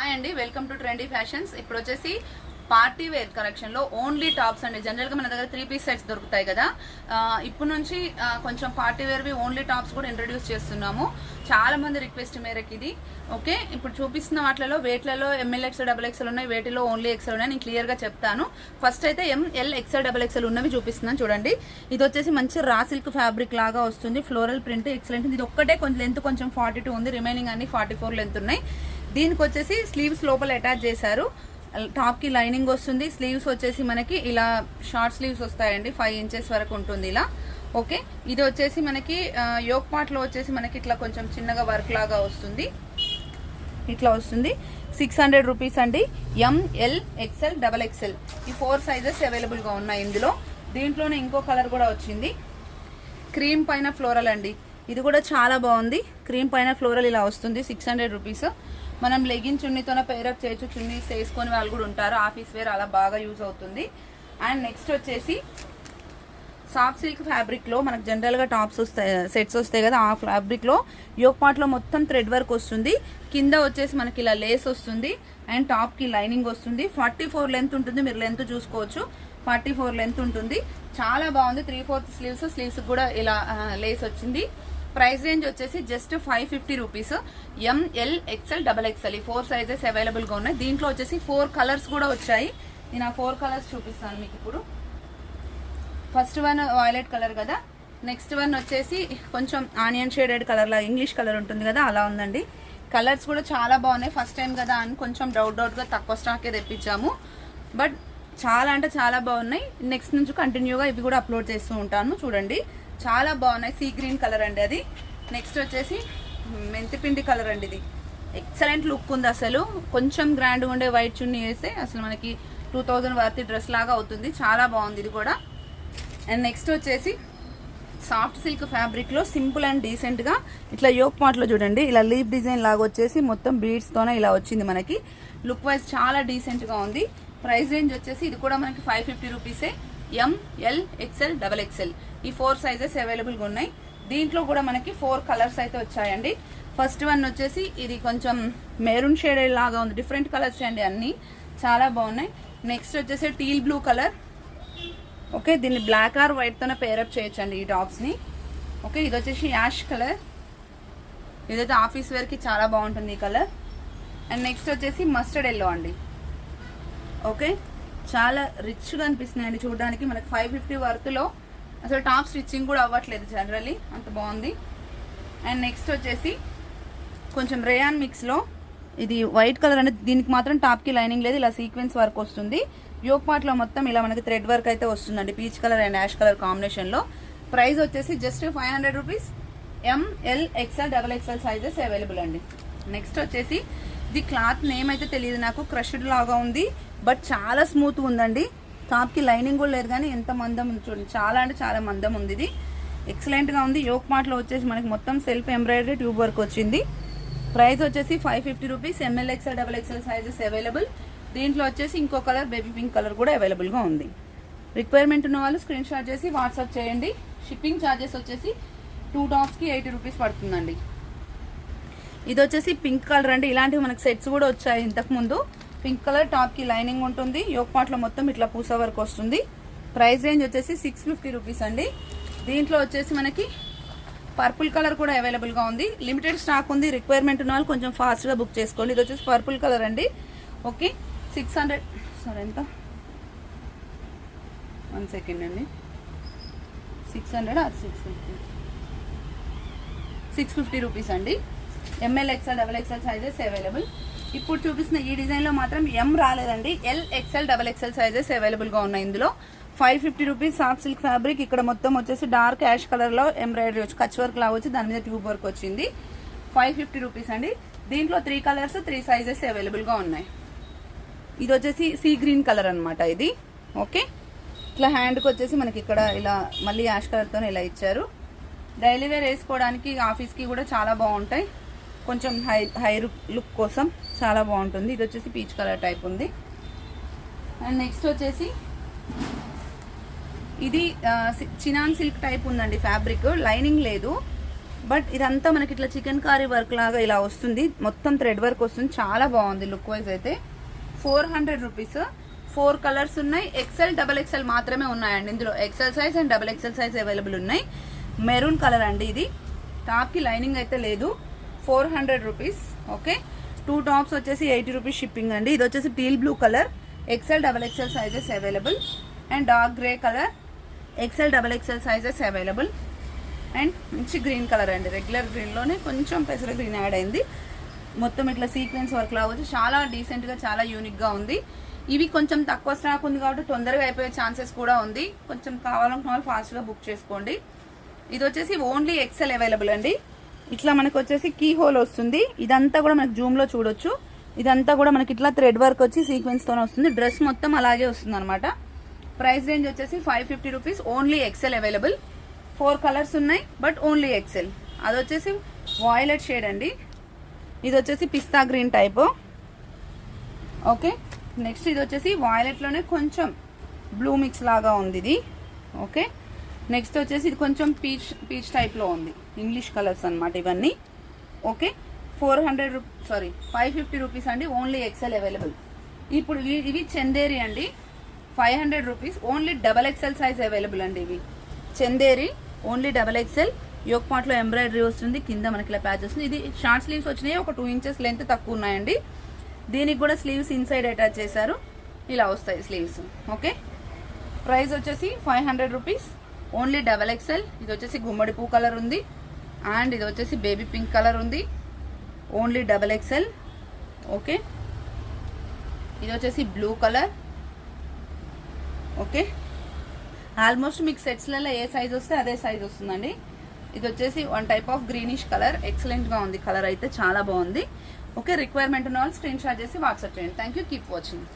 Hi అండి welcome to trendy fashions. ఇప్పుడు వచ్చేసి పార్టీ వేర్ కలెక్షన్లో ఓన్లీ టాప్స్ అండి. జనరల్గా మన దగ్గర త్రీ పీస్ సెట్స్ దొరుకుతాయి కదా. ఇప్పుడు నుంచి కొంచెం పార్టీ వేర్ వి ఓన్లీ టాప్స్ కూడా ఇంట్రడ్యూస్ చేస్తున్నాము. చాలా మంది రిక్వెస్ట్ మేరకు ఇది. ఓకే ఇప్పుడు చూపిస్తున్న వాటిలో వేట్లలో M L XL double XL ఉన్నాయి. వేటిలో ఓన్లీ ఎక్సెల్ ఉన్నాయి. నేను క్లియర్గా చెప్తాను. ఫస్ట్ అయితే ఎంఎల్ ఎక్సెల్ డబల్ ఎక్సెల్ ఉన్నవి చూపిస్తున్నాను చూడండి. ఇది వచ్చేసి మంచి రా సిల్క్ ఫ్యాబ్రిక్ లాగా వస్తుంది. ఫ్లోరల్ ప్రింట్ ఎక్సలెంట్ ఇది ఒక్కటే కొంచెం లెంత్ కొంచెం ఫార్టీ టూ ఉంది. రిమైనింగ్ అన్ని ఫార్టీ ఫోర్ లెంత్ ఉన్నాయి. దీనికి వచ్చేసి స్లీవ్స్ లోపల అటాచ్ చేశారు. టాప్కి లైనింగ్ వస్తుంది. స్లీవ్స్ వచ్చేసి మనకి ఇలా షార్ట్ స్లీవ్స్ వస్తాయండి. ఫైవ్ ఇంచెస్ వరకు ఉంటుంది ఇలా. ఓకే? ఇది వచ్చేసి మనకి యోక్ పార్ట్లో వచ్చేసి మనకి ఇట్లా కొంచెం చిన్నగా వర్క్ లాగా వస్తుంది. ఇట్లా వస్తుంది. సిక్స్ హండ్రెడ్ రూపీస్ అండి. M L XL double XL. ఈ ఫోర్ సైజెస్ అవైలబుల్గా ఉన్నాయి ఇందులో. దీంట్లోనే ఇంకో కలర్ కూడా వచ్చింది. క్రీమ్ పైన ఫ్లోరల్ అండి. ఇది కూడా చాలా బాగుంది. క్రీమ్ పైన ఫ్లోరల్ ఇలా వస్తుంది. Six hundred rupees. మనం లెగిన్ చున్నీతోనే పేరప్ చేయొచ్చు చున్నీస్ వేసుకొని వాళ్ళు కూడా ఉంటారు. ఆఫీస్ వేర్ అలా బాగా యూజ్ అవుతుంది. అండ్ నెక్స్ట్ వచ్చేసి సాఫ్ట్ సిల్క్ ఫ్యాబ్రిక్లో మనకు జనరల్గా టాప్స్ వస్తాయి సెట్స్ వస్తాయి కదా ఆ ఫ్యాబ్రిక్లో యోక్ పార్ట్లో మొత్తం థ్రెడ్ వర్క్ వస్తుంది. కింద వచ్చేసి మనకి ఇలా లేస్ వస్తుంది. అండ్ టాప్కి లైనింగ్ వస్తుంది. ఫార్టీ ఫోర్ లెంత్ ఉంటుంది. మీరు లెంత్ చూసుకోవచ్చు. ఫార్టీ ఫోర్ లెంత్ ఉంటుంది. చాలా బాగుంది. త్రీ ఫోర్త్ స్లీవ్స్ స్లీవ్స్ కూడా ఇలా లేస్ వచ్చింది. ప్రైస్ రేంజ్ వచ్చేసి just five fifty rupees. M L XL double XL ఈ ఫోర్ సైజెస్ అవైలబుల్గా ఉన్నాయి. దీంట్లో వచ్చేసి ఫోర్ కలర్స్ కూడా వచ్చాయి. నేను ఆ ఫోర్ కలర్స్ చూపిస్తాను మీకు ఇప్పుడు. ఫస్ట్ వన్ వాయిలెట్ కలర్ కదా. నెక్స్ట్ వన్ వచ్చేసి కొంచెం ఆనియన్ షేడెడ్ కలర్లా ఇంగ్లీష్ కలర్ ఉంటుంది కదా అలా ఉందండి. కలర్స్ కూడా చాలా బాగున్నాయి. ఫస్ట్ టైం కదా అని కొంచెం డౌట్ డౌట్గా తక్కువ స్టాకే తెప్పించాము. బట్ చాలా అంటే చాలా బాగున్నాయి. నెక్స్ట్ నుంచి కంటిన్యూగా ఇవి కూడా అప్లోడ్ చేస్తూ ఉంటాను. చూడండి. చాలా బాగున్నాయి. సీ గ్రీన్ కలర్ అండి అది. నెక్స్ట్ వచ్చేసి మెంతిపిండి కలర్ అండి ఇది. ఎక్సలెంట్ లుక్ ఉంది అసలు. కొంచెం గ్రాండ్గా ఉండే వైట్ చున్నీ వేస్తే అసలు మనకి టూ థౌజండ్ వర్తి డ్రెస్ లాగా అవుతుంది. చాలా బాగుంది ఇది కూడా. అండ్ నెక్స్ట్ వచ్చేసి సాఫ్ట్ సిల్క్ ఫ్యాబ్రిక్లో సింపుల్ అండ్ డీసెంట్గా ఇట్లా యోక్ పార్ట్ చూడండి. ఇలా లీఫ్ డిజైన్ లాగా వచ్చేసి మొత్తం బీడ్స్ తోనే ఇలా వచ్చింది మనకి. లుక్ వైజ్ చాలా డీసెంట్గా ఉంది. ప్రైస్ రేంజ్ వచ్చేసి ఇది కూడా మనకి ఫైవ్ ఫిఫ్టీ రూపీసే M L XL double XL ఈ ఫోర్ సైజెస్ అవైలబుల్గా ఉన్నాయి. దీంట్లో కూడా మనకి ఫోర్ కలర్స్ అయితే వచ్చాయండి. ఫస్ట్ వన్ వచ్చేసి ఇది కొంచెం మెరూన్ షేడ్ లాగా ఉంది. డిఫరెంట్ కలర్స్ అండి అన్నీ. చాలా బాగున్నాయి. నెక్స్ట్ వచ్చేసి టీల్ బ్లూ కలర్. ఓకే దీన్ని బ్లాక్ ఆర్ వైట్తోనే పేరప్ చేయొచ్చు అండి ఈ టాప్స్ని ఓకే ఇది వచ్చేసి యాష్ కలర్. ఇదైతే ఆఫీస్ వేర్కి చాలా బాగుంటుంది ఈ కలర్. అండ్ నెక్స్ట్ వచ్చేసి మస్టర్డ్ ఎల్లో అండి. ఓకే చాలా రిచ్గా అనిపిస్తున్నాయండి. చూడడానికి మనకి ఫైవ్ ఫిఫ్టీ వర్త్లో అసలు టాప్ స్టిచ్చింగ్ కూడా అవ్వట్లేదు జనరలీ అంత బాగుంది. అండ్ నెక్స్ట్ వచ్చేసి కొంచెం రేయాన్ మిక్స్లో ఇది వైట్ కలర్ అనేది దీనికి మాత్రం టాప్కి లైనింగ్ లేదు ఇలా సీక్వెన్స్ వర్క్ వస్తుంది. యోక్ పార్ట్లో మొత్తం ఇలా మనకి థ్రెడ్ వర్క్ అయితే వస్తుందండి peach colour and ash colour కాంబినేషన్లో ప్రైస్ వచ్చేసి just five hundred rupees M L XL double XL sizes available అండి. నెక్స్ట్ వచ్చేసి ఇది క్లాత్ నేమ్ అయితే తెలియదు నాకు క్రష్డ్ లాగా ఉంది బట్ చాలా స్మూత్ ఉందండి. టాప్కి లైనింగ్ కూడా లేదు కానీ ఎంత మందం ఉంది చూడండి. చాలా అంటే చాలా మందం ఉంది ఇది. ఎక్సలెంట్గా ఉంది. యోక్ మార్ట్లో వచ్చేసి మనకి మొత్తం సెల్ఫ్ ఎంబ్రాయిడరీ ట్యూబ్ వర్క్ వచ్చింది. ప్రైస్ వచ్చేసి five fifty rupees M L XL double XL sizes available దీంట్లో వచ్చేసి ఇంకో కలర్ బేబీ పింక్ కలర్ కూడా అవైలబుల్గా ఉంది. రిక్వైర్మెంట్ ఉన్న వాళ్ళు స్క్రీన్ షాట్ చేసి వాట్సాప్ చేయండి. షిప్పింగ్ ఛార్జెస్ వచ్చేసి టూ టాప్స్కి ఎయిటీ రూపీస్ పడుతుందండి. ఇది వచ్చేసి పింక్ కలర్ అండి. ఇలాంటివి మనకి సెట్స్ కూడా వచ్చాయి ఇంతకు ముందు. పింక్ కలర్ టాప్కి లైనింగ్ ఉంటుంది. యోక్ పాట్లో మొత్తం ఇట్లా పూస వరకు వస్తుంది. ప్రైస్ రేంజ్ వచ్చేసి సిక్స్ ఫిఫ్టీ రూపీస్ అండి. దీంట్లో వచ్చేసి మనకి పర్పుల్ కలర్ కూడా అవైలబుల్గా ఉంది. లిమిటెడ్ స్టాక్ ఉంది. రిక్వైర్మెంట్ ఉన్న వాళ్ళు కొంచెం ఫాస్ట్గా బుక్ చేసుకోండి. ఇది వచ్చేసి పర్పుల్ కలర్ అండి. ఓకే. సిక్స్ హండ్రెడ్ సారీ ఎంత? వన్ సెకండ్ అండి. Six hundred or six fifty six fifty rupees అండి. M L XL double XL sizes available ఇప్పుడు చూపిస్తున్న ఈ డిజైన్లో మాత్రం ఎం రాలేదండి. L XL double XL sizes అవైలబుల్గా ఉన్నాయి ఇందులో. Five fifty rupees soft silk fabric ఇక్కడ మొత్తం వచ్చేసి డార్క్ యాష్ కలర్లో ఎంబ్రాయిడరీ వచ్చి కచ్ వర్క్ లాగా వచ్చి దాని మీద ట్యూబ్ వర్క్ వచ్చింది. ఫైవ్ ఫిఫ్టీ రూపీస్ అండి. దీంట్లో త్రీ కలర్స్ త్రీ సైజెస్ అవైలబుల్గా ఉన్నాయి. ఇది వచ్చేసి సీ గ్రీన్ కలర్ అనమాట ఇది. ఓకే ఇట్లా హ్యాండ్కి వచ్చేసి మనకి ఇక్కడ ఇలా మళ్ళీ యాష్ కలర్తో ఇలా ఇచ్చారు. డైలీ వేర్ వేసుకోవడానికి ఆఫీస్కి కూడా చాలా బాగుంటాయి. కొంచెం హై హై లుక్ కోసం చాలా బాగుంటుంది. ఇది వచ్చేసి పీచ్ కలర్ టైప్ ఉంది. అండ్ నెక్స్ట్ వచ్చేసి ఇది చినాన్ సిల్క్ టైప్ ఉందండి ఫ్యాబ్రిక్. లైనింగ్ లేదు. బట్ ఇదంతా మనకి ఇట్లా చికెన్ కారీ వర్క్ లాగా ఇలా వస్తుంది. మొత్తం థ్రెడ్ వర్క్ వస్తుంది. చాలా బాగుంది లుక్ వైజ్ అయితే. Four hundred rupees. Four colours ఉన్నాయి. ఎక్సెల్ డబల్ ఎక్సెల్ మాత్రమే ఉన్నాయండి. ఇందులో XL size and double XL size available ఉన్నాయి. మెరూన్ కలర్ అండి ఇది. టాప్కి లైనింగ్ అయితే లేదు. Four hundred rupees okay? Two tops వచ్చేసి ఎయిటీ రూపీస్ షిప్పింగ్ అండి. ఇది వచ్చేసి teal blue colour XL double XL sizes available and dark grey colour XL double XL sizes available and మంచి గ్రీన్ కలర్ అండి. రెగ్యులర్ గ్రీన్లోనే కొంచెం పెసర గ్రీన్ యాడ్ అయింది. మొత్తం ఇట్లా సీక్వెన్స్ వర్క్ లాగా వచ్చి చాలా డీసెంట్గా చాలా యూనిక్గా ఉంది. ఇవి కొంచెం తక్కువ స్టాక్ ఉంది కాబట్టి తొందరగా అయిపోయే ఛాన్సెస్ కూడా ఉంది. కొంచెం కావాలనుకున్న వాళ్ళు ఫాస్ట్గా బుక్ చేసుకోండి. ఇది వచ్చేసి ఓన్లీ ఎక్సెల్ అవైలబుల్ అండి. ఇట్లా మనకు వచ్చేసి కీ హోల్ వస్తుంది. ఇదంతా కూడా మనకు జూమ్లో చూడొచ్చు. ఇదంతా కూడా మనకి ఇట్లా థ్రెడ్ వర్క్ వచ్చి సీక్వెన్స్తోనే వస్తుంది. డ్రెస్ మొత్తం అలాగే వస్తుంది అనమాట ప్రైస్ రేంజ్ వచ్చేసి five fifty rupees only XL available four colours ఉన్నాయి బట్ ఓన్లీ ఎక్సెల్ అది వచ్చేసి వాయిలెట్ షేడ్ అండి. ఇది వచ్చేసి pista green type. Okay? Next ఇది వచ్చేసి వాయిలెట్లోనే కొంచెం బ్లూ మిక్స్ లాగా ఉంది ఇది ఓకే? నెక్స్ట్ వచ్చేసి ఇది కొంచెం పీచ్ పీచ్ టైప్లో ఉంది. ఇంగ్లీష్ కలర్స్ అన్నమాట ఇవన్నీ. Okay four hundred sorry five fifty rupees అండి. ఓన్లీ ఎక్సెల్ అవైలబుల్ ఇప్పుడు ఇవి చందేరి అండి. Five hundred rupees only double XL size available అండి ఇవి. చందేరి ఓన్లీ డబల్ ఎక్సెల్ యోక్పాట్లో ఎంబ్రాయిడరీ వస్తుంది. కింద మనకి ఇలా ప్యాచ్ వస్తుంది. ఇది షార్ట్ స్లీవ్స్ వచ్చినాయి. ఒక టూ ఇంచెస్ లెంత్ తక్కువ ఉన్నాయండి. దీనికి కూడా స్లీవ్స్ ఇన్సైడ్ అటాచ్ చేశారు. ఇలా వస్తాయి స్లీవ్స్ ఓకే ప్రైస్ వచ్చేసి five hundred rupees only double XL ఇది వచ్చేసి గుమ్మడి పూ కలర్ ఉంది. అండ్ ఇది వచ్చేసి బేబీ పింక్ కలర్ ఉంది. Only double XL okay. ఇది వచ్చేసి బ్లూ కలర్. ఓకే. ఆల్మోస్ట్ మీకు సెట్స్లలో ఏ సైజ్ వస్తే అదే సైజ్ వస్తుందండి. ఇది వచ్చేసి one type of greenish colour. ఎక్సలెంట్గా ఉంది. కలర్ అయితే చాలా బాగుంది. ఓకే. రిక్వైర్మెంట్ ఉన్న వాళ్ళు స్క్రీన్ షాట్ చేసి వాట్సాప్ చేయండి. Thank you keep watching